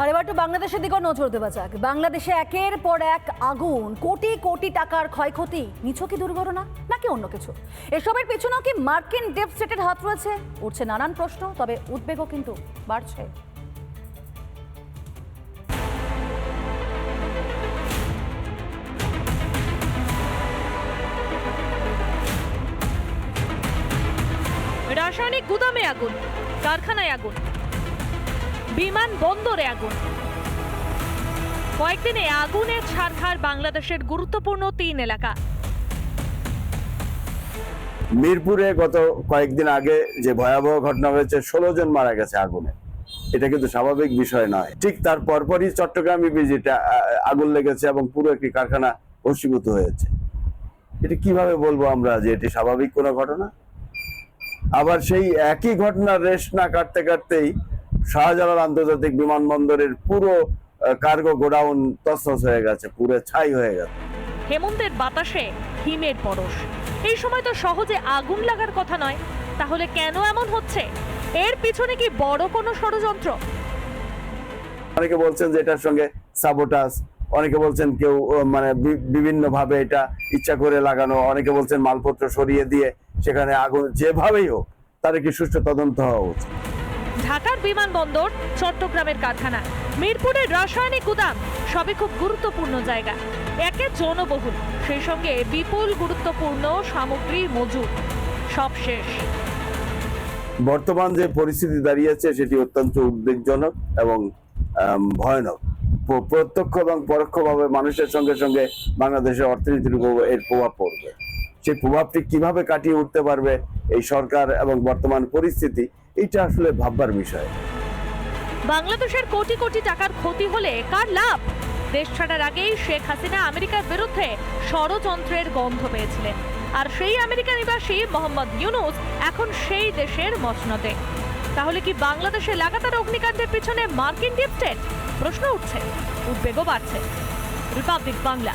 আর এবার তো বাংলাদেশের দিকেও নজর দেওয়া যাক। বাংলাদেশে একের পর এক আগুন, কোটি কোটি টাকার ক্ষয়ক্ষতি। নিছকই দুর্ঘটনা? নাকি অন্য কিছু? এসবের পেছনেও কি মার্কিন ডেপ স্টেটের হাত রয়েছে? উঠছে নানান প্রশ্ন, তবে উদ্বেগও কিন্তু বাড়ছে। রাসায়নিক গুদামে আগুন, কারখানায় আগুন। বিমান বন্দরে আগুন। কয়েকদিনে আগুনে ছারখার বাংলাদেশের গুরুত্বপূর্ণ তিন এলাকা। মিরপুরে গত কয়েকদিন আগে যে ভয়াবহ ঘটনা হয়েছে, ষোলো জন মারা গেছে আগুনে। এটা কিন্তু স্বাভাবিক বিষয় নয়। ঠিক তার পরপরই চট্টগ্রামে বিজিটা আগুন লেগেছে এবং পুরো একটি কারখানা ভস্মীভূত হয়েছে। এটা কীভাবে বলব আমরা যে এটি স্বাভাবিক কোনো ঘটনা? আবার সেই একই ঘটনার রেশ না কাটতে কাটতেই শাহজালাল আন্তর্জাতিক বিমানবন্দরের পুরো কার্গো গোডাউন তছনছ হয়ে গেছে পুরো ছাই হয়ে গেছে। হেমন্তের বাতাসে হিমের পরশ। এই সময় তো সহজে আগুন লাগার কথা নয়। তাহলে কেন এমন হচ্ছে? এর পিছনে কি বড় কোনো ষড়যন্ত্র? অনেকে বলছেন যে এটার সঙ্গে সাবোটাস অনেকে বলছেন কেউ মানে বিভিন্ন ভাবে এটা ইচ্ছা করে লাগানো অনেকে বলছেন মালপত্র সরিয়ে দিয়ে সেখানে আগুন যেভাবেই হোক তার একটি সুষ্ঠু তদন্ত হওয়া উচিত। ঢাকার বিমানবন্দর, চট্টগ্রামের কারখানা, মিরপুরের রাসায়নিক গুদাম, সবই খুব গুরুত্বপূর্ণ জায়গা। একে জনবহুল, সেই সঙ্গে বিপুল গুরুত্বপূর্ণ সামগ্রী মজুদ। সব শেষ। বর্তমান যে পরিস্থিতি দাঁড়িয়েছে সেটি অত্যন্ত উদ্বেগজনক এবং ভয়ানক। প্রত্যক্ষ এবং পরোক্ষভাবে মানুষের সঙ্গে সঙ্গে বাংলাদেশের অর্থনীতির উপর এর প্রভাব পড়বে। সেই প্রভাবটি কীভাবে কাটিয়ে উঠতে পারবে এই সরকার এবং বর্তমান পরিস্থিতি এটা আসলে ভাববার বিষয়। বাংলাদেশের কোটি কোটি টাকার ক্ষতি হলে কার লাভ? দেশ ছাড়ার আগেই শেখ হাসিনা আমেরিকার বিরুদ্ধে ষড়যন্ত্রের গন্ধ পেয়েছিলেন। আর সেই আমেরিকা নিবাসী মোহাম্মদ ইউনুস এখন সেই দেশের মসনদে। তাহলে কি বাংলাদেশে লাগাতার অগ্নিকাণ্ডের পিছনে মার্কিন ডিপ প্রশ্ন উঠছে, উদ্বেগও বাড়ছে। রিপাবলিক বাংলা।